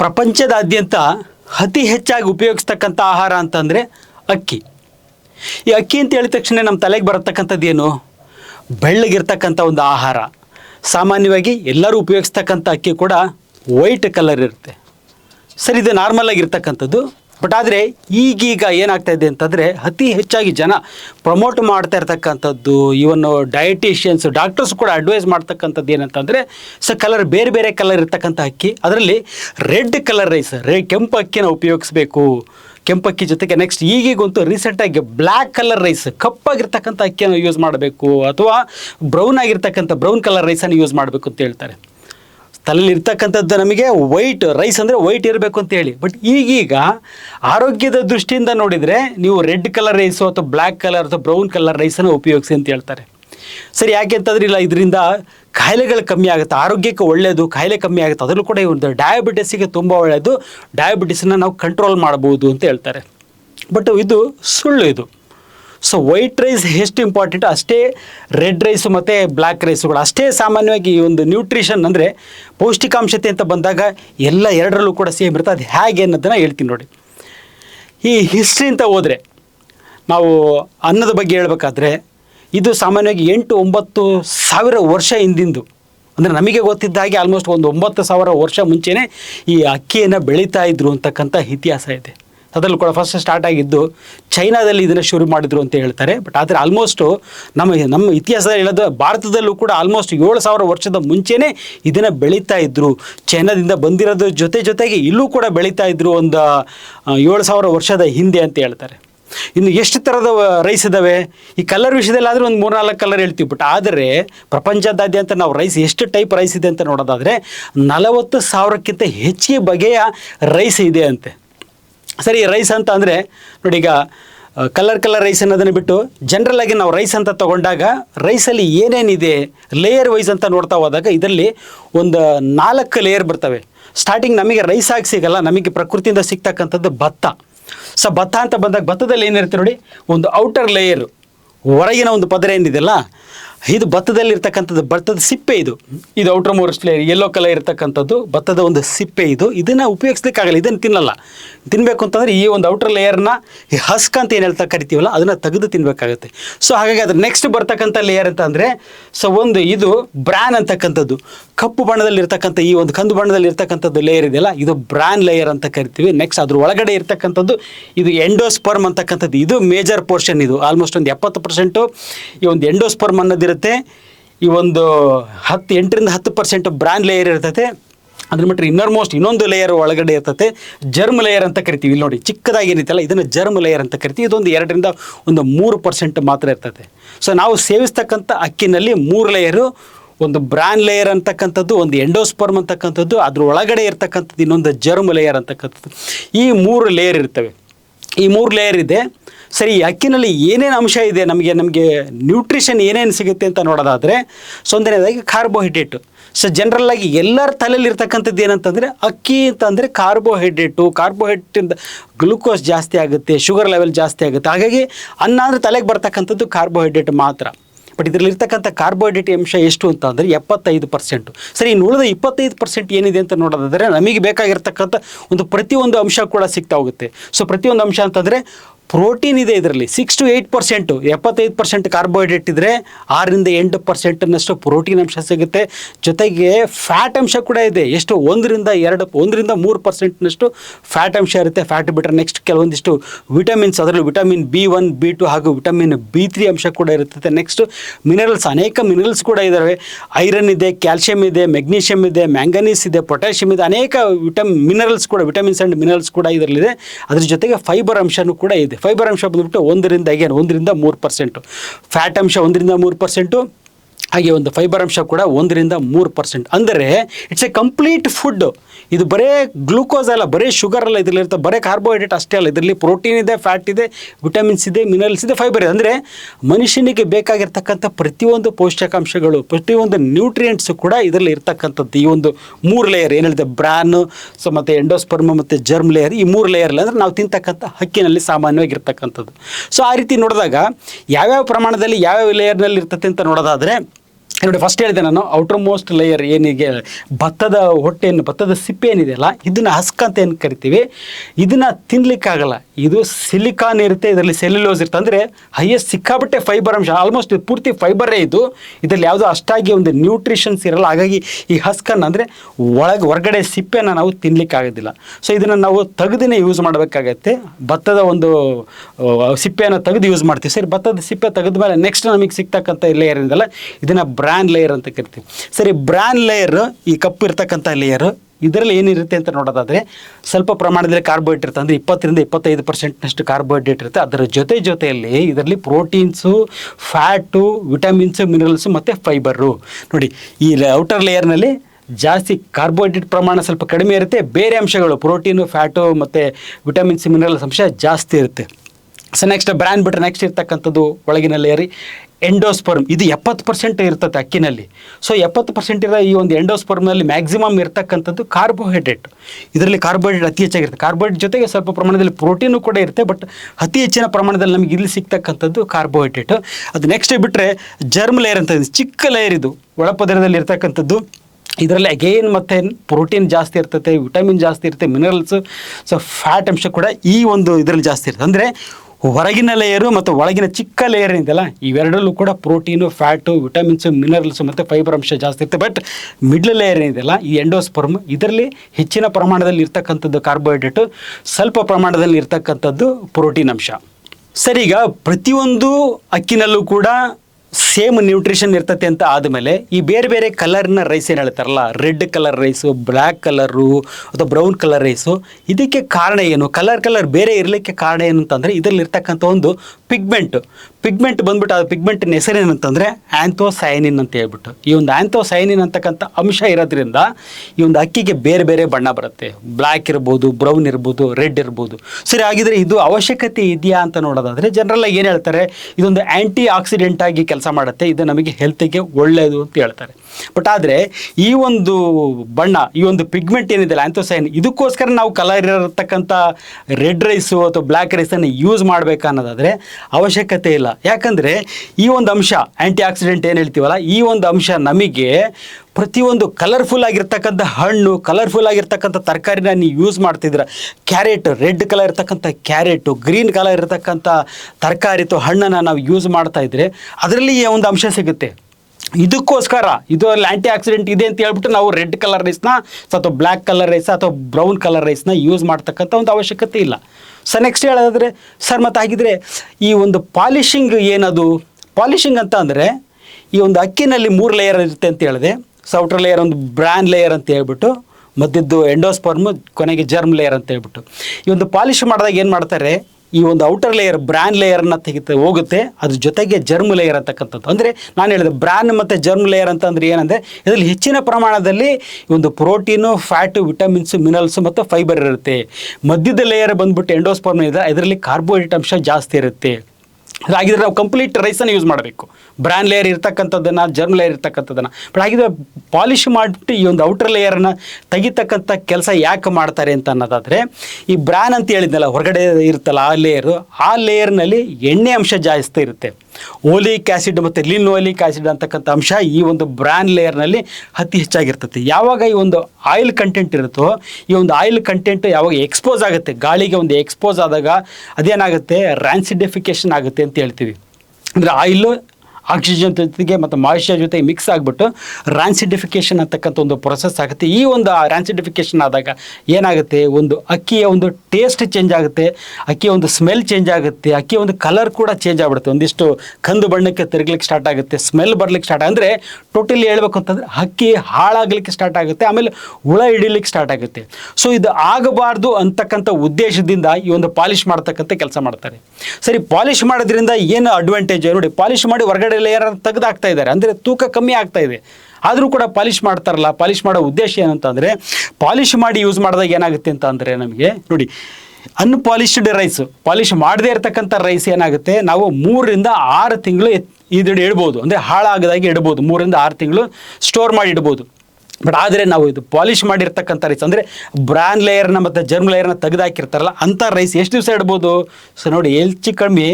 ಪ್ರಪಂಚದಾದ್ಯಂತ ಅತಿ ಹೆಚ್ಚಾಗಿ ಉಪಯೋಗಿಸ್ತಕ್ಕಂಥ ಆಹಾರ ಅಂತಂದರೆ ಅಕ್ಕಿ. ಈ ಅಕ್ಕಿ ಅಂತ ಹೇಳಿದ ತಕ್ಷಣ ನಮ್ಮ ತಲೆಗೆ ಬರತಕ್ಕಂಥದ್ದು ಏನು? ಬೆಳ್ಳಗಿರ್ತಕ್ಕಂಥ ಒಂದು ಆಹಾರ. ಸಾಮಾನ್ಯವಾಗಿ ಎಲ್ಲರೂ ಉಪಯೋಗಿಸ್ತಕ್ಕಂಥ ಅಕ್ಕಿ ಕೂಡ ವೈಟ್ ಕಲರ್ ಇರುತ್ತೆ. ಸರ್, ಇದು ನಾರ್ಮಲ್ ಆಗಿರ್ತಕ್ಕಂಥದ್ದು. ಬಟ್ ಆದರೆ ಈಗೀಗ ಏನಾಗ್ತಾ ಇದೆ ಅಂತಂದರೆ ಅತಿ ಹೆಚ್ಚಾಗಿ ಜನ ಪ್ರಮೋಟ್ ಮಾಡ್ತಾ ಇರ್ತಕ್ಕಂಥದ್ದು ಇವನ್ನು ಡಯಟಿಷಿಯನ್ಸ್ ಡಾಕ್ಟರ್ಸ್ ಕೂಡ ಅಡ್ವೈಸ್ ಮಾಡ್ತಕ್ಕಂಥದ್ದು ಏನಂತಂದರೆ ಸೊ ಕಲರ್ ಬೇರೆ ಬೇರೆ ಕಲರ್ ಇರ್ತಕ್ಕಂಥ ಅಕ್ಕಿ, ಅದರಲ್ಲಿ ರೆಡ್ ಕಲರ್ ರೈಸ್ ರೆ ಕೆಂಪು ಅಕ್ಕಿನ ಉಪಯೋಗಿಸ್ಬೇಕು. ಕೆಂಪಕ್ಕಿ ಜೊತೆಗೆ ನೆಕ್ಸ್ಟ್ ಈಗೀಗಂತೂ ರೀಸೆಂಟಾಗಿ ಬ್ಲ್ಯಾಕ್ ಕಲರ್ ರೈಸ್ ಕಪ್ಪಾಗಿರ್ತಕ್ಕಂಥ ಅಕ್ಕಿಯನ್ನು ಯೂಸ್ ಮಾಡಬೇಕು, ಅಥವಾ ಬ್ರೌನ್ ಆಗಿರ್ತಕ್ಕಂಥ ಬ್ರೌನ್ ಕಲರ್ ರೈಸನ್ನು ಯೂಸ್ ಮಾಡಬೇಕು ಅಂತ ಹೇಳ್ತಾರೆ. ತಲೆಯಲ್ಲಿ ಇರ್ತಕ್ಕಂಥದ್ದು ನಮಗೆ ವೈಟ್ ರೈಸ್ ಅಂದರೆ ವೈಟ್ ಇರಬೇಕು ಅಂತ ಹೇಳಿ. ಬಟ್ ಈಗೀಗ ಆರೋಗ್ಯದ ದೃಷ್ಟಿಯಿಂದ ನೋಡಿದರೆ ನೀವು ರೆಡ್ ಕಲರ್ ರೈಸು ಅಥವಾ ಬ್ಲ್ಯಾಕ್ ಕಲರ್ ಅಥವಾ ಬ್ರೌನ್ ಕಲರ್ ರೈಸನ್ನು ಉಪಯೋಗಿಸಿ ಅಂತ ಹೇಳ್ತಾರೆ. ಸರಿ, ಯಾಕೆ ಅಂತಂದ್ರೆ ಇಲ್ಲ ಇದರಿಂದ ಕಾಯಿಲೆಗಳು ಕಮ್ಮಿ ಆಗುತ್ತೆ. ಆರೋಗ್ಯಕ್ಕೆ ಒಳ್ಳೆಯದು ಕಾಯಿಲೆ ಕಮ್ಮಿ ಆಗುತ್ತೆ. ಅದರಲ್ಲೂ ಕೂಡ ಒಂದು ಡಯಾಬಿಟಿಸ್ಗೆ ತುಂಬ ಒಳ್ಳೆಯದು ಡಯಾಬಿಟಿಸನ್ನ ನಾವು ಕಂಟ್ರೋಲ್ ಮಾಡ್ಬೋದು ಅಂತ ಹೇಳ್ತಾರೆ. ಬಟ್ ಇದು ಸುಳ್ಳು ಇದು. ಸೊ ವೈಟ್ ರೈಸ್ ಎಷ್ಟು ಇಂಪಾರ್ಟೆಂಟ್ ಅಷ್ಟೇ ರೆಡ್ ರೈಸು ಮತ್ತು ಬ್ಲ್ಯಾಕ್ ರೈಸುಗಳು ಅಷ್ಟೇ ಸಾಮಾನ್ಯವಾಗಿ ಈ ಒಂದು ನ್ಯೂಟ್ರಿಷನ್ ಅಂದರೆ ಪೌಷ್ಟಿಕಾಂಶತೆ ಅಂತ ಬಂದಾಗ ಎಲ್ಲ ಎರಡರಲ್ಲೂ ಕೂಡ ಸೇಮ್ ಇರುತ್ತೆ. ಅದು ಹೇಗೆ ಅನ್ನೋದನ್ನು ಹೇಳ್ತೀನಿ ನೋಡಿ. ಈ ಹಿಸ್ಟ್ರಿ ಅಂತ ಹೋದರೆ, ನಾವು ಅನ್ನದ ಬಗ್ಗೆ ಹೇಳಬೇಕಾದ್ರೆ, ಇದು ಸಾಮಾನ್ಯವಾಗಿ ಎಂಟು ಒಂಬತ್ತು ಸಾವಿರ ವರ್ಷ ಹಿಂದಿಂದು. ಅಂದರೆ ನಮಗೆ ಗೊತ್ತಿದ್ದ ಹಾಗೆ ಆಲ್ಮೋಸ್ಟ್ ಒಂದು ಒಂಬತ್ತು ಸಾವಿರ ವರ್ಷ ಮುಂಚೆನೇ ಈ ಅಕ್ಕಿಯನ್ನು ಬೆಳೀತಾ ಇದ್ರು ಅಂತಕ್ಕಂಥ ಇತಿಹಾಸ ಇದೆ. ಅದರಲ್ಲೂ ಕೂಡ ಫಸ್ಟ್ ಸ್ಟಾರ್ಟ್ ಆಗಿದ್ದು ಚೈನಾದಲ್ಲಿ ಇದನ್ನು ಶುರು ಮಾಡಿದ್ರು ಅಂತ ಹೇಳ್ತಾರೆ. ಬಟ್ ಆದರೆ ಆಲ್ಮೋಸ್ಟು ನಮ್ಮ ನಮ್ಮ ಇತಿಹಾಸದಲ್ಲಿ ಹೇಳೋದು ಭಾರತದಲ್ಲೂ ಕೂಡ ಆಲ್ಮೋಸ್ಟ್ ಏಳು ಸಾವಿರ ವರ್ಷದ ಮುಂಚೆನೇ ಇದನ್ನು ಬೆಳೀತಾ ಇದ್ದರು ಚೈನಾದಿಂದ ಬಂದಿರೋದ್ರ ಜೊತೆ ಜೊತೆಗೆ ಇಲ್ಲೂ ಕೂಡ ಬೆಳೀತಾ ಇದ್ದರು ಒಂದು ಏಳು ಸಾವಿರ ವರ್ಷದ ಹಿಂದೆ ಅಂತ ಹೇಳ್ತಾರೆ. ಇನ್ನು ಎಷ್ಟು ಥರದ ರೈಸ್ ಇದ್ದಾವೆ ಈ ಕಲರ್ ವಿಷಯದಲ್ಲಿ ಆದರೆ ಒಂದು ಮೂರ್ನಾಲ್ಕು ಕಲರ್ ಹೇಳ್ತೀವಿ. ಬಟ್ ಆದರೆ ಪ್ರಪಂಚದಾದ್ಯಂತ ನಾವು ರೈಸ್ ಎಷ್ಟು ಟೈಪ್ ರೈಸ್ ಇದೆ ಅಂತ ನೋಡೋದಾದರೆ ನಲವತ್ತು ಸಾವಿರಕ್ಕಿಂತ ಹೆಚ್ಚಿಗೆ ಬಗೆಯ ರೈಸ್ ಇದೆ ಅಂತೆ. ಸರಿ ರೈಸ್ ಅಂತ ಅಂದರೆ ನೋಡಿ ಈಗ ಕಲರ್ ಕಲರ್ ರೈಸ್ ಅನ್ನೋದನ್ನು ಬಿಟ್ಟು ಜನರಲ್ ಆಗಿ ನಾವು ರೈಸ್ ಅಂತ ತಗೊಂಡಾಗ ರೈಸಲ್ಲಿ ಏನೇನಿದೆ ಲೇಯರ್ ವೈಸ್ ಅಂತ ನೋಡ್ತಾ ಹೋದಾಗ ಇದರಲ್ಲಿ ಒಂದು ನಾಲ್ಕು ಲೇಯರ್ ಬರ್ತವೆ. ಸ್ಟಾರ್ಟಿಂಗ್ ನಮಗೆ ರೈಸ್ ಆಗಿ ಸಿಗಲ್ಲ, ನಮಗೆ ಪ್ರಕೃತಿಯಿಂದ ಸಿಗ್ತಕ್ಕಂಥದ್ದು ಭತ್ತ. ಸೊ ಭತ್ತ ಅಂತ ಬಂದಾಗ ಭತ್ತದಲ್ಲಿ ಏನಿರುತ್ತೆ ನೋಡಿ, ಒಂದು ಔಟರ್ ಲೇಯರು ಹೊರಗಿನ ಒಂದು ಪದರ ಏನಿದೆಯಲ್ಲ ಇದು ಭತ್ತದಲ್ಲಿ ಇರ್ತಕ್ಕಂಥದ್ದು ಭತ್ತದ ಸಿಪ್ಪೆ ಇದು. ಇದು outer more layer yellow colour ಇರ್ತಕ್ಕಂಥದ್ದು ಭತ್ತದ ಒಂದು ಸಿಪ್ಪೆ ಇದು. ಇದನ್ನು ಉಪಯೋಗಿಸ್ಲಿಕ್ಕಾಗಲ್ಲ, ಇದನ್ನು ತಿನ್ನಲ್ಲ. ತಿನ್ನಬೇಕು ಅಂತಂದರೆ ಈ ಒಂದು ಔಟರ್ ಲೇಯರ್ನ ಹಸ್ಕ್ ಅಂತ ಏನು ಹೇಳ್ತಾ ಕರಿತೀವಲ್ಲ, ಅದನ್ನು ತೆಗೆದು ತಿನ್ನಬೇಕಾಗುತ್ತೆ ಸೊ ಹಾಗಾಗಿ ಅದ್ರ ನೆಕ್ಸ್ಟ್ ಬರ್ತಕ್ಕಂಥ ಲೇಯರ್ ಅಂತ ಅಂದರೆ ಸೊ ಒಂದು ಇದು ಬ್ರ್ಯಾನ್ ಅಂತಕ್ಕಂಥದ್ದು. ಕಪ್ಪು ಬಣ್ಣದಲ್ಲಿ ಇರ್ತಕ್ಕಂಥ ಈ ಒಂದು ಕಂದು ಬಣ್ಣದಲ್ಲಿ ಇರ್ತಕ್ಕಂಥದ್ದು ಲೇಯರ್ ಇದೆಯಲ್ಲ, ಇದು ಬ್ರ್ಯಾನ್ ಲೇಯರ್ ಅಂತ ಕರಿತೀವಿ. ನೆಕ್ಸ್ಟ್ ಅದ್ರ ಒಳಗಡೆ ಇರ್ತಕ್ಕಂಥದ್ದು ಇದು ಎಂಡೋಸ್ಪರ್ಮ್ ಅಂತಕ್ಕಂಥದ್ದು. ಇದು ಮೇಜರ್ ಪೋರ್ಷನ್ ಇದು. ಆಲ್ಮೋಸ್ಟ್ ಒಂದು ಎಪ್ಪತ್ತು ಪರ್ಸೆಂಟು ಈ ಒಂದು ಎಂಡೋಸ್ಪರ್ಮ್ ಅನ್ನೋದಿರುತ್ತೆ ಈ ಒಂದು ಹತ್ತು, ಎಂಟರಿಂದ ಹತ್ತು ಪರ್ಸೆಂಟ್ ಬ್ರ್ಯಾಂಡ್ ಲೇಯರ್ ಇರ್ತೈತೆ. ಅದ್ರ ಬಿಟ್ಟರೆ ಇನ್ನರ್ ಮೋಸ್ಟ್ ಇನ್ನೊಂದು ಲೇಯರ್ ಒಳಗಡೆ ಇರ್ತೈತೆ. ಜರ್ಮ್ ಲೇಯರ್ ಅಂತ ಕರಿತೀವಿ. ಇಲ್ಲಿ ನೋಡಿ, ಚಿಕ್ಕದಾಗಿ ಏನಿತ್ತಲ್ಲ, ಇದನ್ನು ಜರ್ಮ್ ಲೇಯರ್ ಅಂತ ಕರಿತೀವಿ. ಇದೊಂದು ಎರಡರಿಂದ ಒಂದು ಮೂರು ಪರ್ಸೆಂಟ್ ಮಾತ್ರ ಇರ್ತದೆ ಸೊ ನಾವು ಸೇವಿಸ್ತಕ್ಕಂಥ ಅಕ್ಕಿನಲ್ಲಿ ಮೂರು ಲೇಯರು ಒಂದು ಬ್ರಾನ್ ಲೇಯರ್ ಅಂತಕ್ಕಂಥದ್ದು, ಒಂದು ಎಂಡೋಸ್ಪರ್ಮ್ ಅಂತಕ್ಕಂಥದ್ದು, ಅದ್ರ ಒಳಗಡೆ ಇರ್ತಕ್ಕಂಥದ್ದು ಇನ್ನೊಂದು ಜರ್ಮ್ ಲೇಯರ್ ಅಂತಕ್ಕಂಥದ್ದು. ಈ ಮೂರು ಲೇಯರ್ ಇರ್ತವೆ. ಈ ಮೂರು ಲೇಯರ್ ಇದೆ. ಸರಿ, ಈ ಅಕ್ಕಿನಲ್ಲಿ ಏನೇನು ಅಂಶ ಇದೆ? ನಮಗೆ ನಮಗೆ ನ್ಯೂಟ್ರಿಷನ್ ಏನೇನು ಸಿಗುತ್ತೆ ಅಂತ ನೋಡೋದಾದರೆ ಒಂದನೇದಾಗಿ ಕಾರ್ಬೋಹೈಡ್ರೇಟು ಸೊ ಜನರಲ್ಲಾಗಿ ಎಲ್ಲರ ತಲೆಯಲ್ಲಿ ಇರ್ತಕ್ಕಂಥದ್ದು ಏನಂತಂದರೆ, ಅಕ್ಕಿ ಅಂತಂದರೆ ಕಾರ್ಬೋಹೈಡ್ರೇಟು ಕಾರ್ಬೋಹೈಡ್ರೇಟಿಂದ ಗ್ಲುಕೋಸ್ ಜಾಸ್ತಿ ಆಗುತ್ತೆ ಶುಗರ್ ಲೆವೆಲ್ ಜಾಸ್ತಿ ಆಗುತ್ತೆ. ಹಾಗಾಗಿ, ಅನ್ನ ಅಂದರೆ ತಲೆಗೆ ಬರ್ತಕ್ಕಂಥದ್ದು ಕಾರ್ಬೋಹೈಡ್ರೇಟ್ ಮಾತ್ರ. ಬಟ್ ಇದರಲ್ಲಿ ಇರ್ತಕ್ಕಂಥ ಕಾರ್ಬೋಹೈಡ್ರೇಟ್ ಅಂಶ ಎಷ್ಟು ಅಂತ ಅಂದರೆ ಎಪ್ಪತ್ತೈದು ಪರ್ಸೆಂಟು ಸರಿ ಇನ್ನು ಉಳಿದ ಇಪ್ಪತ್ತೈದು ಪರ್ಸೆಂಟ್ ಏನಿದೆ ಅಂತ ನೋಡೋದಾದರೆ, ನಮಗೆ ಬೇಕಾಗಿರ್ತಕ್ಕಂಥ ಒಂದು ಪ್ರತಿಯೊಂದು ಅಂಶ ಕೂಡ ಸಿಗ್ತಾ ಹೋಗುತ್ತೆ. ಸೊ ಪ್ರತಿಯೊಂದು ಅಂಶ ಅಂತಂದರೆ ಪ್ರೋಟೀನ್ ಇದೆ ಇದರಲ್ಲಿ. ಸಿಕ್ಸ್ ಟು ಏಯ್ಟ್ ಪರ್ಸೆಂಟು ಎಪ್ಪತ್ತೈದು ಪರ್ಸೆಂಟ್ ಕಾರ್ಬೋಹೈಡ್ರೇಟ್ ಇದ್ದರೆ ಆರರಿಂದ ಎಂಟು ಪರ್ಸೆಂಟ್ನಷ್ಟು ಪ್ರೋಟೀನ್ ಅಂಶ ಸಿಗುತ್ತೆ. ಜೊತೆಗೆ ಫ್ಯಾಟ್ ಅಂಶ ಕೂಡ ಇದೆ. ಎಷ್ಟು? ಒಂದರಿಂದ ಎರಡು, ಒಂದರಿಂದ ಮೂರು ಪರ್ಸೆಂಟ್ನಷ್ಟು ಫ್ಯಾಟ್ ಅಂಶ ಇರುತ್ತೆ. ಫ್ಯಾಟ್ ಬಿಟ್ಟರೆ ನೆಕ್ಸ್ಟ್ ಕೆಲವೊಂದಿಷ್ಟು ವಿಟಮಿನ್ಸ್ ಅದರಲ್ಲಿ vitamin B one B two ಹಾಗೂ ವಿಟಮಿನ್ ಬಿ ತ್ರೀ ಅಂಶ ಕೂಡ ಇರುತ್ತೆ ನೆಕ್ಸ್ಟ್ ಮಿನರಲ್ಸ್ ಅನೇಕ ಮಿನರಲ್ಸ್ ಕೂಡ ಇದ್ದಾವೆ ಐರನ್ ಇದೆ ಕ್ಯಾಲ್ಶಿಯಂ ಇದೆ ಮೆಗ್ನೀಷಿಯಮ್ ಇದೆ ಮ್ಯಾಂಗನೀಸ್ ಇದೆ ಪೊಟ್ಯಾಷಿಯಮ್ ಇದೆ, ಅನೇಕ ವಿಟಮ್ ಮಿನರಲ್ಸ್ ಕೂಡ ವಿಟಮಿನ್ಸ್ ಆ್ಯಂಡ್ ಮಿನರಲ್ಸ್ ಕೂಡ ಇದರಲ್ಲಿದೆ. ಅದ್ರ ಜೊತೆಗೆ ಫೈಬರ್ ಅಂಶನೂ ಕೂಡ ಇದೆ. ಫೈಬರ್ ಅಂಶ ಬಂದುಬಿಟ್ಟು ಒಂದರಿಂದ ಏನು? ಒಂದರಿಂದ ಮೂರು ಪರ್ಸೆಂಟು ಫ್ಯಾಟ್ ಅಂಶ ಒಂದರಿಂದ ಮೂರು ಪರ್ಸೆಂಟು ಹಾಗೆ ಒಂದು ಫೈಬರ್ ಅಂಶ ಕೂಡ ಒಂದರಿಂದ ಮೂರು ಪರ್ಸೆಂಟ್ ಅಂದರೆ ಇಟ್ಸ್ ಎ ಕಂಪ್ಲೀಟ್ ಫುಡ್ ಇದು ಬರೇ ಗ್ಲೂಕೋಸ್ ಅಲ್ಲ, ಬರೀ ಶುಗರ್ ಅಲ್ಲ ಇದರಲ್ಲಿ ಇರ್ತದೆ ಬರೀ ಕಾರ್ಬೋಹೈಡ್ರೇಟ್ ಅಷ್ಟೇ ಅಲ್ಲ. ಇದರಲ್ಲಿ ಪ್ರೋಟೀನ್ ಇದೆ ಫ್ಯಾಟ್ ಇದೆ ವಿಟಮಿನ್ಸ್ ಇದೆ ಮಿನರಲ್ಸ್ ಇದೆ ಫೈಬರ್ ಇದೆ. ಅಂದರೆ ಮನುಷ್ಯನಿಗೆ ಬೇಕಾಗಿರ್ತಕ್ಕಂಥ ಪ್ರತಿಯೊಂದು ಪೌಷ್ಟಿಕಾಂಶಗಳು ಪ್ರತಿಯೊಂದು ನ್ಯೂಟ್ರಿಯೆಂಟ್ಸ್ ಕೂಡ ಇದರಲ್ಲಿ ಇರ್ತಕ್ಕಂಥದ್ದು. ಈ ಒಂದು ಮೂರು ಲೇಯರ್ ಏನಿದೆ ಹೇಳಿದೆ? ಬ್ರಾನು ಸೊ ಮತ್ತು ಎಂಡೋಸ್ಪರ್ಮ ಮತ್ತು ಜರ್ಮ್ ಲೇಯರ್ ಈ ಮೂರು ಲೇಯರ್ ಅಂದರೆ ನಾವು ತಿಂತಕ್ಕಂಥ ಹಕ್ಕಿನಲ್ಲಿ ಸಾಮಾನ್ಯವಾಗಿ ಇರ್ತಕ್ಕಂಥದ್ದು ಸೊ ಆ ರೀತಿ ನೋಡಿದಾಗ ಯಾವ್ಯಾವ ಪ್ರಮಾಣದಲ್ಲಿ ಯಾವ್ಯಾವ ಲೇಯರ್ನಲ್ಲಿ ಇರ್ತದೆ ಅಂತ ನೋಡೋದಾದರೆ ನೋಡಿ ಫಸ್ಟ್ ಹೇಳಿದೆ ನಾನು ಔಟರ್ ಮೋಸ್ಟ್ ಲೇಯರ್ ಏನಿಗೆ, ಭತ್ತದ ಹೊಟ್ಟೆಯನ್ನು, ಭತ್ತದ ಸಿಪ್ಪೆ ಏನಿದೆಯಲ್ಲ ಇದನ್ನು ಹಸ್ಕ ಅಂತ ಏನು ಕರಿತೀವಿ? ಇದನ್ನು ತಿನ್ಲಿಕ್ಕಾಗಲ್ಲ ಇದು ಸಿಲಿಕಾನ್ ಇರುತ್ತೆ, ಇದರಲ್ಲಿ ಸೆಲ್ಯುಲೋಸ್ ಇರುತ್ತೆ. ಅಂದರೆ ಹೈಯೆಸ್ಟ್ ಸಿಕ್ಕಾಬಟ್ಟೆ ಫೈಬರ್ ಅಂಶ ಆಲ್ಮೋಸ್ಟ್ ಪೂರ್ತಿ ಫೈಬರೇ ಇದು. ಇದರಲ್ಲಿ ಯಾವುದೋ ಅಷ್ಟಾಗಿ ಒಂದು ನ್ಯೂಟ್ರಿಷನ್ಸ್ ಇರಲ್ಲ, ಹಾಗಾಗಿ ಈ ಹಸ್ಕನ್ನು ಅಂದರೆ ಒಳಗೆ, ಹೊರಗಡೆ ಸಿಪ್ಪೆನ ನಾವು ತಿನ್ನಲಿಕ್ಕಾಗೋದಿಲ್ಲ ಸೊ ಇದನ್ನು ನಾವು ತೆಗೆದೇ ಯೂಸ್ ಮಾಡಬೇಕಾಗತ್ತೆ. ಭತ್ತದ ಒಂದು ಸಿಪ್ಪೆಯನ್ನು ತೆಗೆದು ಯೂಸ್ ಮಾಡ್ತೀವಿ. ಸರಿ, ಭತ್ತದ ಸಿಪ್ಪೆ ತೆಗೆದ ಮೇಲೆ ನೆಕ್ಸ್ಟ್ ನಮಗೆ ಸಿಗ್ತಕ್ಕಂಥ ಲೇಯರ್ ಇದೆಲ್ಲ ಇದನ್ನು ಬ್ರ್ಯಾನ್ ಲೇಯರ್ ಅಂತ ಕರಿತೀವಿ. ಸರಿ ಬ್ರ್ಯಾನ್ ಲೇಯರ್ ಈ ಕಪ್ಪು ಇರ್ತಕ್ಕಂಥ ಲೇಯರ್ ಇದರಲ್ಲಿ ಏನಿರುತ್ತೆ ಅಂತ ನೋಡೋದಾದರೆ, ಸ್ವಲ್ಪ ಪ್ರಮಾಣದಲ್ಲಿ ಕಾರ್ಬೋಹೈಡ್ರೇಟ್ ಅಂದರೆ ಇಪ್ಪತ್ತರಿಂದ ಇಪ್ಪತ್ತೈದು ಪರ್ಸೆಂಟ್ನಷ್ಟು ಕಾರ್ಬೋಹೈಡ್ರೇಟ್ ಇರುತ್ತೆ. ಅದರ ಜೊತೆ ಜೊತೆಯಲ್ಲಿ ಇದರಲ್ಲಿ ಪ್ರೋಟೀನ್ಸು ಫ್ಯಾಟು ವಿಟಮಿನ್ಸು ಮಿನರಲ್ಸು ಮತ್ತು ಫೈಬರು ನೋಡಿ, ಈ ಔಟರ್ ಲೇಯರ್ನಲ್ಲಿ ಜಾಸ್ತಿ ಕಾರ್ಬೋಹೈಡ್ರೇಟ್ ಪ್ರಮಾಣ ಸ್ವಲ್ಪ ಕಡಿಮೆ ಇರುತ್ತೆ. ಬೇರೆ ಅಂಶಗಳು ಪ್ರೋಟೀನು ಫ್ಯಾಟು ಮತ್ತು ವಿಟಮಿನ್ಸ್ ಮಿನರಲ್ಸ್ ಅಂಶ ಜಾಸ್ತಿ ಇರುತ್ತೆ. ಸೊ ನೆಕ್ಸ್ಟ್ ಬ್ರ್ಯಾಂಡ್ ಬಿಟ್ಟರೆ ನೆಕ್ಸ್ಟ್ ಇರ್ತಕ್ಕಂಥದ್ದು ಒಳಗಿನ ಲೇಯರಿ ಎಂಡೋಸ್ಪರ್ಮ್, ಇದು ಎಪ್ಪತ್ತು ಪರ್ಸೆಂಟ್ ಇರ್ತದೆ ಅಕ್ಕಿನಲ್ಲಿ. ಸೊ ಎಪ್ಪತ್ತು ಪರ್ಸೆಂಟ್ ಇರೋ ಈ ಒಂದು ಎಂಡೋಸ್ಪರ್ಮ್ನಲ್ಲಿ ಮ್ಯಾಕ್ಸಿಮಮ್ ಇರ್ತಕ್ಕಂಥದ್ದು ಕಾರ್ಬೋಹೈಡ್ರೇಟ್ ಇದರಲ್ಲಿ ಕಾರ್ಬೋಹೈಡ್ರೇಟ್ ಅತಿ ಹೆಚ್ಚಾಗಿರುತ್ತೆ. ಕಾರ್ಬೋಹೈಡ್ರೇಟ್ ಜೊತೆಗೆ ಸ್ವಲ್ಪ ಪ್ರಮಾಣದಲ್ಲಿ ಪ್ರೋಟೀನು ಕೂಡ ಇರುತ್ತೆ ಬಟ್ ಅತಿ ಹೆಚ್ಚಿನ ಪ್ರಮಾಣದಲ್ಲಿ ನಮಗೆ ಇಲ್ಲಿ ಸಿಗ್ತಕ್ಕಂಥದ್ದು ಕಾರ್ಬೋಹೈಡ್ರೇಟ್ ಅದು ನೆಕ್ಸ್ಟ್ ಬಿಟ್ಟರೆ ಜರ್ಮ್ ಲೇಯರ್ ಅಂತ ಚಿಕ್ಕ ಲೇಯರ್ ಇದು. ಒಳಪದರದಲ್ಲಿ ಇರ್ತಕ್ಕಂಥದ್ದು. ಇದರಲ್ಲಿ ಅಗೇನ್ ಮತ್ತೆ ಪ್ರೋಟೀನ್ ಜಾಸ್ತಿ ಇರ್ತದೆ ವಿಟಮಿನ್ ಜಾಸ್ತಿ ಇರುತ್ತೆ ಮಿನರಲ್ಸ್ ಸೊ ಫ್ಯಾಟ್ ಅಂಶ ಕೂಡ ಈ ಒಂದು ಇದರಲ್ಲಿ ಜಾಸ್ತಿ ಇರುತ್ತೆ. ಅಂದರೆ ಹೊರಗಿನ ಲೇಯರು ಮತ್ತು ಒಳಗಿನ ಚಿಕ್ಕ ಲೇಯರ್ ಇದೆಯಲ್ಲ ಇವೆರಡರಲ್ಲೂ ಕೂಡ ಪ್ರೋಟೀನು ಫ್ಯಾಟು ವಿಟಮಿನ್ಸು ಮಿನರಲ್ಸ್ ಮತ್ತು ಫೈಬರ್ ಅಂಶ ಜಾಸ್ತಿ ಇರುತ್ತೆ. ಬಟ್ ಮಿಡ್ಲ್ ಲೇಯರ್ ಏನಿದೆಯಲ್ಲ ಈ ಎಂಡೋಸ್ಪರ್ಮ್ ಇದರಲ್ಲಿ ಹೆಚ್ಚಿನ ಪ್ರಮಾಣದಲ್ಲಿ ಇರ್ತಕ್ಕಂಥದ್ದು ಕಾರ್ಬೋಹೈಡ್ರೇಟು ಸ್ವಲ್ಪ ಪ್ರಮಾಣದಲ್ಲಿ ಇರ್ತಕ್ಕಂಥದ್ದು ಪ್ರೋಟೀನ್ ಅಂಶ. ಸರಿ, ಈಗ ಪ್ರತಿಯೊಂದು ಅಕ್ಕಿನಲ್ಲೂ ಕೂಡ ಸೇಮ್ ನ್ಯೂಟ್ರಿಷನ್ ಇರ್ತತೆ ಅಂತ ಆದಮೇಲೆ ಈ ಬೇರೆ ಬೇರೆ ಕಲರ್ನ ರೈಸ್ ಏನು ಹೇಳ್ತಾರಲ್ಲ red colour rice black colour ಅಥವಾ ಬ್ರೌನ್ ಕಲರ್ ರೈಸು ಇದಕ್ಕೆ ಕಾರಣ ಏನು? ಕಲರ್ ಕಲರ್ ಬೇರೆ ಇರಲಿಕ್ಕೆ ಕಾರಣ ಏನು ಅಂತಂದರೆ ಇದರಲ್ಲಿ ಇರ್ತಕ್ಕಂಥ ಒಂದು ಪಿಗ್ಮೆಂಟ್ ಪಿಗ್ಮೆಂಟ್ ಬಂದ್ಬಿಟ್ಟು ಆ ಪಿಗ್ಮೆಂಟಿನ ಹೆಸರೇನಂತಂದರೆ ಆ್ಯಂಥೋಸೈನಿನ್ ಅಂತ ಹೇಳ್ಬಿಟ್ಟು. ಈ ಒಂದು ಆ್ಯಂಥೋಸೈನಿನ್ ಅಂತಕ್ಕಂಥ ಅಂಶ ಇರೋದ್ರಿಂದ ಈ ಒಂದು ಅಕ್ಕಿಗೆ ಬೇರೆ ಬೇರೆ ಬಣ್ಣ ಬರುತ್ತೆ. ಬ್ಲ್ಯಾಕ್ ಇರ್ಬೋದು, ಬ್ರೌನ್ ಇರ್ಬೋದು, ರೆಡ್ ಇರ್ಬೋದು. ಸರಿ, ಹಾಗಿದ್ರೆ ಇದು ಅವಶ್ಯಕತೆ ಇದೆಯಾ ಅಂತ ನೋಡೋದಾದರೆ ಜನರಲ್ ಏನು ಹೇಳ್ತಾರೆ, ಇದೊಂದು ಆ್ಯಂಟಿ ಆಕ್ಸಿಡೆಂಟ್ ಆಗಿ ಕೆಲಸ ಮಾಡುತ್ತೆ, ಇದು ನಮಗೆ ಹೆಲ್ತಿಗೆ ಒಳ್ಳೆಯದು ಅಂತ ಹೇಳ್ತಾರೆ. ಬಟ್ ಆದರೆ ಈ ಒಂದು ಬಣ್ಣ, ಈ ಒಂದು ಪಿಗ್ಮೆಂಟ್ ಏನಿದೆ ಆ್ಯಂಥೋಸೈನ್ ಇದಕ್ಕೋಸ್ಕರ ನಾವು ಕಲರ್ ಇರತಕ್ಕಂಥ ರೆಡ್ ರೈಸು ಅಥವಾ ಬ್ಲ್ಯಾಕ್ ರೈಸನ್ನು ಯೂಸ್ ಮಾಡಬೇಕಾ ಅನ್ನೋದಾದರೆ ಅವಶ್ಯಕತೆ ಇಲ್ಲ. ಯಾಕಂದರೆ ಈ ಒಂದು ಅಂಶ ಆ್ಯಂಟಿ ಆಕ್ಸಿಡೆಂಟ್ ಏನು ಹೇಳ್ತೀವಲ್ಲ, ಈ ಒಂದು ಅಂಶ ನಮಗೆ ಪ್ರತಿಯೊಂದು ಕಲರ್ಫುಲ್ ಆಗಿರ್ತಕ್ಕಂಥ ಹಣ್ಣು ಕಲರ್ಫುಲ್ ಆಗಿರ್ತಕ್ಕಂಥ ತರಕಾರಿನ ನೀವು ಯೂಸ್ ಮಾಡ್ತಿದ್ರೆ ಕ್ಯಾರೆಟ್ ರೆಡ್ ಕಲರ್ ಇರ್ತಕ್ಕಂಥ ಕ್ಯಾರೆಟು ಗ್ರೀನ್ ಕಲರ್ ಇರತಕ್ಕಂಥ ತರಕಾರಿ ಅಥವಾ ಹಣ್ಣನ್ನು ನಾವು ಯೂಸ್ ಮಾಡ್ತಾ ಇದ್ರೆ, ಅದರಲ್ಲಿ ಈ ಒಂದು ಅಂಶ ಸಿಗುತ್ತೆ. ಇದಕ್ಕೋಸ್ಕರ ಇದು ಅಲ್ಲಿ ಆ್ಯಂಟಿ ಆಕ್ಸಿಡೆಂಟ್ ಇದೆ ಅಂತ ಹೇಳ್ಬಿಟ್ಟು ನಾವು ರೆಡ್ ಕಲರ್ ರೈಸ್ನ ಅಥವಾ ಬ್ಲ್ಯಾಕ್ ಕಲರ್ ರೈಸ್ ಅಥವಾ ಬ್ರೌನ್ ಕಲರ್ ರೈಸ್ನ ಯೂಸ್ ಮಾಡ್ತಕ್ಕಂಥ ಒಂದು ಅವಶ್ಯಕತೆ ಇಲ್ಲ. ಸರ್ ನೆಕ್ಸ್ಟ್ ಹೇಳೋದಾದರೆ ಸರ್ ಮತ್ತು ಹಾಗಿದ್ರೆ ಈ ಒಂದು ಪಾಲಿಶಿಂಗ್ ಏನದು? ಪಾಲಿಶಿಂಗ್ ಅಂತ ಅಂದರೆ ಈ ಒಂದು ಅಕ್ಕಿನಲ್ಲಿ ಮೂರು ಲೇಯರ್ ಇರುತ್ತೆ ಅಂತ ಹೇಳಿದೆ. ಸೌಟರ್ ಲೇಯರ್ ಒಂದು ಬ್ರ್ಯಾನ್ ಲೇಯರ್ ಅಂತ ಹೇಳ್ಬಿಟ್ಟು ಮಧ್ಯದ್ದು ಎಂಡೋಸ್ಪರ್ಮು ಕೊನೆಗೆ ಜರ್ಮ್ ಲೇಯರ್ ಅಂತ ಹೇಳ್ಬಿಟ್ಟು. ಈ ಒಂದು ಪಾಲಿಶ್ ಮಾಡಿದಾಗ ಏನು ಮಾಡ್ತಾರೆ? ಈ ಒಂದು ಔಟರ್ ಲೇಯರ್ ಬ್ರ್ಯಾನ್ ಲೇಯರ್ನ ತೆಗಿತ ಹೋಗುತ್ತೆ. ಅದ್ರ ಜೊತೆಗೆ ಜರ್ಮ್ ಲೇಯರ್ ಅಂತಕ್ಕಂಥದ್ದು. ಅಂದರೆ ನಾನು ಹೇಳಿದೆ ಬ್ರ್ಯಾನ್ ಮತ್ತು ಜರ್ಮ್ ಲೇಯರ್ ಅಂತಂದ್ರೆ ಏನಂದರೆ, ಇದರಲ್ಲಿ ಹೆಚ್ಚಿನ ಪ್ರಮಾಣದಲ್ಲಿ ಒಂದು ಪ್ರೋಟೀನು ಫ್ಯಾಟು ವಿಟಮಿನ್ಸು ಮಿನರಲ್ಸ್ ಮತ್ತು ಫೈಬರ್ ಇರುತ್ತೆ. ಮಧ್ಯದ ಲೇಯರ್ ಬಂದ್ಬಿಟ್ಟು ಎಂಡೋಸ್ಪರ್ಮ್ ಇದೆ ಇದರಲ್ಲಿ ಕಾರ್ಬೋಹೈಡ್ರೇಟ್ ಅಂಶ ಜಾಸ್ತಿ ಇರುತ್ತೆ. ಹಾಗಿದ್ರೆ ನಾವು ಕಂಪ್ಲೀಟ್ ರೈಸನ್ನು ಯೂಸ್ ಮಾಡಬೇಕು. ಬ್ರ್ಯಾನ್ ಲೇಯರ್ ಇರ್ತಕ್ಕಂಥದ್ದನ್ನು ಜರ್ಮ್ ಲೇಯರ್ ಇರ್ತಕ್ಕಂಥದ್ದನ್ನು. ಬಟ್ ಹಾಗಿದ್ರೆ ಪಾಲಿಶ್ ಮಾಡಿಬಿಟ್ಟು ಈ ಒಂದು ಔಟರ್ ಲೇಯರ್ನ ತೆಗಿತಕ್ಕಂಥ ಕೆಲಸ ಯಾಕೆ ಮಾಡ್ತಾರೆ ಅಂತ ಅನ್ನೋದಾದರೆ, ಈ ಬ್ರ್ಯಾನ್ ಅಂತ ಹೇಳಿದ್ನಲ್ಲ, ಹೊರಗಡೆ ಇರುತ್ತಲ್ಲ ಆ ಲೇಯರು ಆ ಲೇಯರ್ನಲ್ಲಿ ಎಣ್ಣೆ ಅಂಶ ಜಾಸ್ತಿ ಇರುತ್ತೆ. ಓಲಿಕ್ ಆ್ಯಸಿಡ್ ಮತ್ತು ಲಿನ್ ಓಲಿಕ್ ಆ್ಯಸಿಡ್ ಅಂತಕ್ಕಂಥ ಅಂಶ ಈ ಒಂದು ಬ್ರ್ಯಾನ್ ಲೇಯರ್ನಲ್ಲಿ ಅತಿ ಹೆಚ್ಚಾಗಿರ್ತದೆ ಯಾವಾಗ ಈ ಒಂದು ಆಯಿಲ್ ಕಂಟೆಂಟ್ ಇರುತ್ತೋ, ಈ ಒಂದು ಆಯಿಲ್ ಕಂಟೆಂಟ್ ಯಾವಾಗ ಎಕ್ಸ್ಪೋಸ್ ಆಗುತ್ತೆ, ಗಾಳಿಗೆ ಒಂದು ಎಕ್ಸ್ಪೋಸ್ ಆದಾಗ ಅದೇನಾಗುತ್ತೆ? ರ್ಯಾನ್ಸಿಡಿಫಿಕೇಶನ್ ಆಗುತ್ತೆ ಅಂತ ಹೇಳ್ತೀವಿ. ಅಂದರೆ ಆಯಿಲು ಆಕ್ಸಿಜನ್ ಜೊತೆಗೆ ಮತ್ತು ಮಾಯಿಶ್ಚರ್ ಜೊತೆಗೆ ಮಿಕ್ಸ್ ಆಗಿಬಿಟ್ಟು ರ್ಯಾನ್ಸಿಡಿಫಿಕೇಶನ್ ಅಂತಕ್ಕಂಥ ಒಂದು ಪ್ರೊಸೆಸ್ ಆಗುತ್ತೆ. ಈ ಒಂದು ರ್ಯಾನ್ಸಿಡಿಫಿಕೇಶನ್ ಆದಾಗ ಏನಾಗುತ್ತೆ? ಒಂದು ಅಕ್ಕಿಯ ಒಂದು ಟೇಸ್ಟ್ ಚೇಂಜ್ ಆಗುತ್ತೆ. ಅಕ್ಕಿಯ ಒಂದು ಸ್ಮೆಲ್ ಚೇಂಜ್ ಆಗುತ್ತೆ. ಅಕ್ಕಿಯ ಒಂದು ಕಲರ್ ಕೂಡ ಚೇಂಜ್ ಆಗಿಬಿಡುತ್ತೆ. ಒಂದಿಷ್ಟು ಕಂದು ಬಣ್ಣಕ್ಕೆ ತಿರುಗ್ಲಿಕ್ಕೆ ಸ್ಟಾರ್ಟ್ ಆಗುತ್ತೆ. ಸ್ಮೆಲ್ ಬರ್ಲಿಕ್ಕೆ ಸ್ಟಾರ್ಟ್ ಅಂದರೆ ಟೋಟಲಿ ಹೇಳ್ಬೇಕು ಅಂತಂದರೆ ಅಕ್ಕಿ ಹಾಳಾಗಲಿಕ್ಕೆ ಸ್ಟಾರ್ಟ್ ಆಗುತ್ತೆ. ಆಮೇಲೆ ಹುಳ ಹಿಡಿಲಿಕ್ಕೆ ಸ್ಟಾರ್ಟ್ ಆಗುತ್ತೆ. ಸೊ ಇದು ಆಗಬಾರ್ದು ಅಂತಕ್ಕಂಥ ಉದ್ದೇಶದಿಂದ ಈ ಒಂದು ಪಾಲಿಶ್ ಮಾಡ್ತಕ್ಕಂಥ ಕೆಲಸ ಮಾಡ್ತಾರೆ. ಸರಿ, ಪಾಲಿಶ್ ಮಾಡೋದ್ರಿಂದ ಏನು ಅಡ್ವಾಂಟೇಜ್ ನೋಡಿ, ಪಾಲಿಶ್ ಮಾಡಿ ಹೊರಗಡೆ ಲೇಯರ್ ತೆಗೆದು ಹಾಕ್ತಾ ಇದ್ದಾರೆ. ಅಂದರೆ ತೂಕ ಕಮ್ಮಿ ಆಗ್ತಾ ಇದೆ. ಆದರೂ ಕೂಡ ಪಾಲಿಶ್ ಮಾಡ್ತಾರಲ್ಲ, ಪಾಲಿಶ್ ಮಾಡೋ ಉದ್ದೇಶ ಏನಂತಂದರೆ, ಪಾಲಿಶ್ ಮಾಡಿ ಯೂಸ್ ಮಾಡಿದಾಗ ಏನಾಗುತ್ತೆ ಅಂತ ಅಂದರೆ ನಮಗೆ, ನೋಡಿ ಅನ್ಪಾಲಿಶ್ಡ್ ರೈಸ್ ಪಾಲಿಶ್ ಮಾಡದೇ ಇರತಕ್ಕಂಥ ರೈಸ್ ಏನಾಗುತ್ತೆ? ನಾವು ಮೂರರಿಂದ ಆರು ತಿಂಗಳು ಇದು ಇಡ್ಬೋದು ಅಂದರೆ ಹಾಳಾಗದಾಗಿ ಇಡ್ಬೋದು. ಮೂರರಿಂದ ಆರು ತಿಂಗಳು ಸ್ಟೋರ್ ಮಾಡಿ ಇಡ್ಬೋದು. ಬಟ್ ಆದರೆ ನಾವು ಇದು ಪಾಲಿಷ್ ಮಾಡಿರ್ತಕ್ಕಂಥ ರೈಸ್ ಅಂದರೆ ಬ್ರಾನ್ ಲೇಯರ್ನ ಮತ್ತು ಜರ್ಮ್ ಲೇಯರ್ನ ತೆಗೆದಾಕಿರ್ತಾರಲ್ಲ ಅಂಥ ರೈಸ್ ಎಷ್ಟು ದಿವಸ ಇಡ್ಬೋದು? ಸೊ ನೋಡಿ ಹೆಚ್ಚು ಕಮ್ಮಿ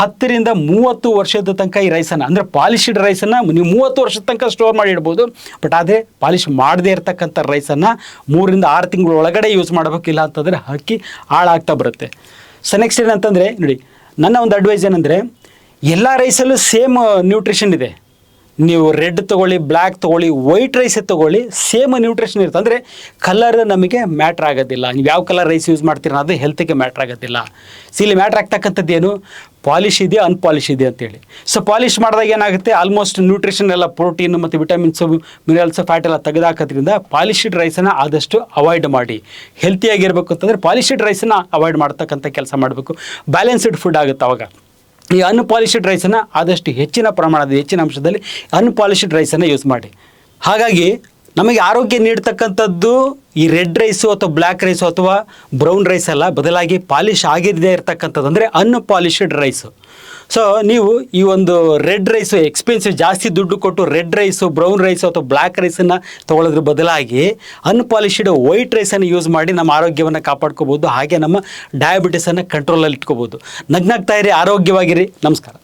ಹತ್ತರಿಂದ ಮೂವತ್ತು ವರ್ಷದ ತನಕ ಈ ರೈಸನ್ನು ಅಂದರೆ ಪಾಲಿಶ್ಡ್ ರೈಸನ್ನು ನೀವು ಮೂವತ್ತು ವರ್ಷದ ತನಕ ಸ್ಟೋರ್ ಮಾಡಿ ಇಡ್ಬೋದು. ಬಟ್ ಆದರೆ ಪಾಲಿಷ್ ಮಾಡದೇ ಇರತಕ್ಕಂಥ ರೈಸನ್ನು ಮೂರಿಂದ ಆರು ತಿಂಗಳ ಒಳಗಡೆ ಯೂಸ್ ಮಾಡಬೇಕಿಲ್ಲ ಅಂತಂದರೆ ಅಕ್ಕಿ ಹಾಳಾಗ್ತಾ ಬರುತ್ತೆ. ಸೊ ನೆಕ್ಸ್ಟ್ ಏನಂತಂದರೆ, ನೋಡಿ, ನನ್ನ ಒಂದು ಅಡ್ವೈಸ್ ಏನಂದರೆ, ಎಲ್ಲ ರೈಸಲ್ಲೂ ಸೇಮ್ ನ್ಯೂಟ್ರಿಷನ್ ಇದೆ. ನೀವು ರೆಡ್ ತೊಗೊಳ್ಳಿ ಬ್ಲ್ಯಾಕ್ ತೊಗೊಳ್ಳಿ, ವೈಟ್ ರೈಸೇ ತೊಗೊಳ್ಳಿ, ಸೇಮ್ ನ್ಯೂಟ್ರಿಷನ್ ಇರುತ್ತೆ. ಅಂದರೆ ಕಲರ್ ನಮಗೆ ಮ್ಯಾಟ್ರ್ ಆಗೋದಿಲ್ಲ. ನೀವು ಯಾವ ಕಲರ್ ರೈಸ್ ಯೂಸ್ ಮಾಡ್ತೀರ ಅದು ಹೆಲ್ತಿಗೆ ಮ್ಯಾಟ್ರ್ ಆಗೋದಿಲ್ಲ. ಸೊ ಇಲ್ಲಿ ಮ್ಯಾಟ್ರ್ ಆಗ್ತಕ್ಕಂಥದ್ದು ಏನು? ಪಾಲಿಶ್ ಇದೆ ಅನ್ಪಾಲಿಶ್ ಇದೆ ಅಂತೇಳಿ. ಸೊ ಪಾಲಿಶ್ ಮಾಡಿದಾಗ ಏನಾಗುತ್ತೆ? ಆಲ್ಮೋಸ್ಟ್ ನ್ಯೂಟ್ರಿಷನ್ ಎಲ್ಲ ಪ್ರೋಟೀನ್ ಮತ್ತು ವಿಟಮಿನ್ಸ್ ಮಿನರಲ್ಸ್ ಫ್ಯಾಟ್ ಎಲ್ಲ ತೆಗೆದಾಕೋದ್ರಿಂದ ಪಾಲಿಶ್ಡ್ ರೈಸನ್ನು ಆದಷ್ಟು ಅವಾಯ್ಡ್ ಮಾಡಿ. ಹೆಲ್ತಿಯಾಗಿರಬೇಕು ಅಂತಂದರೆ ಪಾಲಿಶ್ಡ್ ರೈಸನ್ನು ಅವಾಯ್ಡ್ ಮಾಡ್ತಕ್ಕಂಥ ಕೆಲಸ ಮಾಡಬೇಕು. ಬ್ಯಾಲೆನ್ಸ್ಡ್ ಫುಡ್ ಆಗುತ್ತೆ ಅವಾಗ. ಈ ಅನ್ಪಾಲಿಶ್ಡ್ ರೈಸನ್ನು ಆದಷ್ಟು ಹೆಚ್ಚಿನ ಪ್ರಮಾಣದ ಹೆಚ್ಚಿನ ಅಂಶದಲ್ಲಿ ಅನ್ಪಾಲಿಶ್ಡ್ ರೈಸನ್ನು ಯೂಸ್ ಮಾಡಿ. ಹಾಗಾಗಿ ನಮಗೆ ಆರೋಗ್ಯ ನೀಡ್ತಕ್ಕಂಥದ್ದು ಈ ರೆಡ್ ರೈಸು ಅಥವಾ ಬ್ಲ್ಯಾಕ್ ರೈಸು ಅಥವಾ ಬ್ರೌನ್ ರೈಸ್ ಅಲ್ಲ, ಬದಲಾಗಿ ಪಾಲಿಶ್ ಆಗಿರದೇ ಇರತಕ್ಕಂಥದ್ದು, ಅಂದರೆ ಅನ್ಪಾಲಿಶ್ಡ್ ರೈಸು ಸೊ ನೀವು ಈ ಒಂದು ರೆಡ್ ರೈಸು ಎಕ್ಸ್ಪೆನ್ಸಿವ್ ಜಾಸ್ತಿ ದುಡ್ಡು ಕೊಟ್ಟು ರೆಡ್ ರೈಸು, ಬ್ರೌನ್ ರೈಸು ಅಥವಾ ಬ್ಲ್ಯಾಕ್ ರೈಸನ್ನು ತೊಗೊಳೋದ್ರ ಬದಲಾಗಿ ಅನ್ಪಾಲಿಶ್ಡ್ ವೈಟ್ ರೈಸನ್ನು ಯೂಸ್ ಮಾಡಿ ನಮ್ಮ ಆರೋಗ್ಯವನ್ನು ಕಾಪಾಡ್ಕೋಬೋದು ಹಾಗೆ ನಮ್ಮ ಡಯಾಬಿಟಿಸನ್ನು ಕಂಟ್ರೋಲಲ್ಲಿ ಇಟ್ಕೋಬೋದು ನಗ್ನಾಗ್ತಾ ಇರಿ, ಆರೋಗ್ಯವಾಗಿರಿ. ನಮಸ್ಕಾರ.